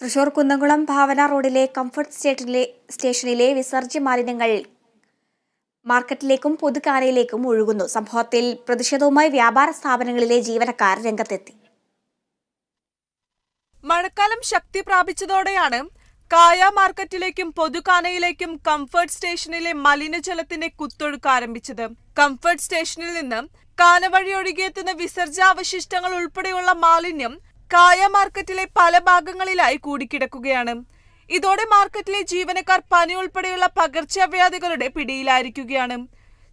തൃശൂർ കുന്നംകുളം ഭാവന റോഡിലെ കംഫർട്ട് സ്റ്റേഷനിലെ സ്റ്റേഷനിലെ വിസർജ്യ മാലിന്യങ്ങൾ മാർക്കറ്റിലേക്കും പൊതുകാനയിലേക്കും ഒഴുകുന്നു. സംഭവത്തിൽ പ്രതിഷേധവുമായി വ്യാപാര സ്ഥാപനങ്ങളിലെ ജീവനക്കാർ രംഗത്തെത്തി. മഴക്കാലം ശക്തി പ്രാപിച്ചതോടെയാണ് കായ മാർക്കറ്റിലേക്കും പൊതുകാനയിലേക്കും കംഫർട്ട് സ്റ്റേഷനിലെ മലിനജലത്തിന്റെ കുത്തൊഴുക്ക് ആരംഭിച്ചത്. കംഫർട്ട് സ്റ്റേഷനിൽ നിന്ന് കാന വഴി ഒഴുകിയെത്തുന്ന വിസർജാവശിഷ്ടങ്ങൾ ഉൾപ്പെടെയുള്ള മാലിന്യം കായ മാർക്കറ്റിലെ പല ഭാഗങ്ങളിലായി കൂടിക്കിടക്കുകയാണ്. ഇതോടെ മാർക്കറ്റിലെ ജീവനക്കാർ പനി ഉൾപ്പെടെയുള്ള പകർച്ചവ്യാധികളുടെ പിടിയിലായിരിക്കുകയാണ്.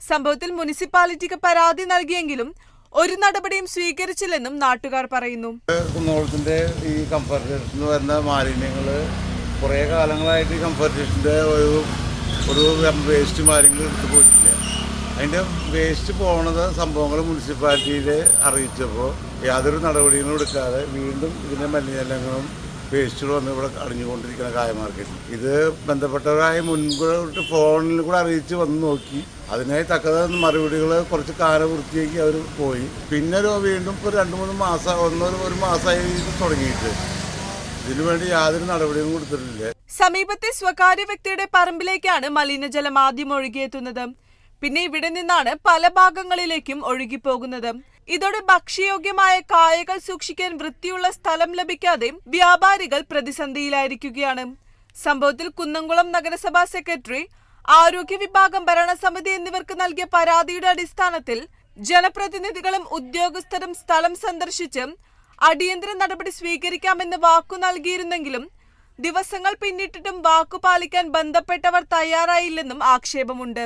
സംഭവത്തിൽ മുനിസിപ്പാലിറ്റിക്ക് പരാതി നൽകിയെങ്കിലും ഒരു നടപടിയും സ്വീകരിച്ചില്ലെന്നും നാട്ടുകാർ പറയുന്നു. കുന്നോളത്തിന്റെ ഈ കംഫർട്ടേഷൻ വരുന്ന മാലിന്യങ്ങൾ കുറേ കാലങ്ങളായിട്ട് കംഫർട്ടേഷന്റെ ഒരു ഒരു വേസ്റ്റ് മാലിന്യങ്ങൾ എടുത്തു പോയിട്ടില്ല അതിന്റെ വേസ്റ്റ് പോണത് സംഭവങ്ങൾ മുനിസിപ്പാലിറ്റിയിൽ അറിയിച്ചപ്പോൾ യാതൊരു നടപടികളും എടുക്കാതെ വീണ്ടും ഇതിന്റെ മലിനജലങ്ങളും വേസ്റ്റുകൾ വന്ന് ഇവിടെ അടിഞ്ഞുകൊണ്ടിരിക്കുന്ന കായ ഇത് ബന്ധപ്പെട്ടവരായ മുൻകൂട്ടി ഫോണിൽ കൂടെ അറിയിച്ച് വന്ന് നോക്കി. അതിനായി തക്കത മറുപടികൾ കുറച്ച് കാലം വൃത്തിയാക്കി അവർ പോയി. പിന്നെ വീണ്ടും ഇപ്പോൾ രണ്ട് മൂന്ന് മാസം ഒന്നൊരു ഒരു മാസമായി തുടങ്ങിയിട്ട്. ഇതിനുവേണ്ടി യാതൊരു നടപടിയും കൊടുത്തിട്ടില്ല. സമീപത്തെ സ്വകാര്യ വ്യക്തിയുടെ പറമ്പിലേക്കാണ് മലിനജലം ആദ്യം ഒഴുകിയെത്തുന്നത്. പിന്നെ ഇവിടെ നിന്നാണ് പല ഭാഗങ്ങളിലേക്കും ഒഴുകിപ്പോകുന്നത്. ഇതോടെ ഭക്ഷ്യയോഗ്യമായ കായകൾ സൂക്ഷിക്കാൻ വൃത്തിയുള്ള സ്ഥലം ലഭിക്കാതെ വ്യാപാരികൾ പ്രതിസന്ധിയിലായിരിക്കുകയാണ്. സംഭവത്തിൽ കുന്നംകുളം നഗരസഭാ സെക്രട്ടറി ആരോഗ്യ വിഭാഗം ഭരണസമിതി എന്നിവർക്ക് നൽകിയ പരാതിയുടെ അടിസ്ഥാനത്തിൽ ജനപ്രതിനിധികളും ഉദ്യോഗസ്ഥരും സ്ഥലം സന്ദർശിച്ച് അടിയന്തര നടപടി സ്വീകരിക്കാമെന്ന് വാക്കു നൽകിയിരുന്നെങ്കിലും ദിവസങ്ങൾ പിന്നിട്ടിട്ടും വാക്കു പാലിക്കാൻ ബന്ധപ്പെട്ടവർ തയ്യാറായില്ലെന്നും ആക്ഷേപമുണ്ട്.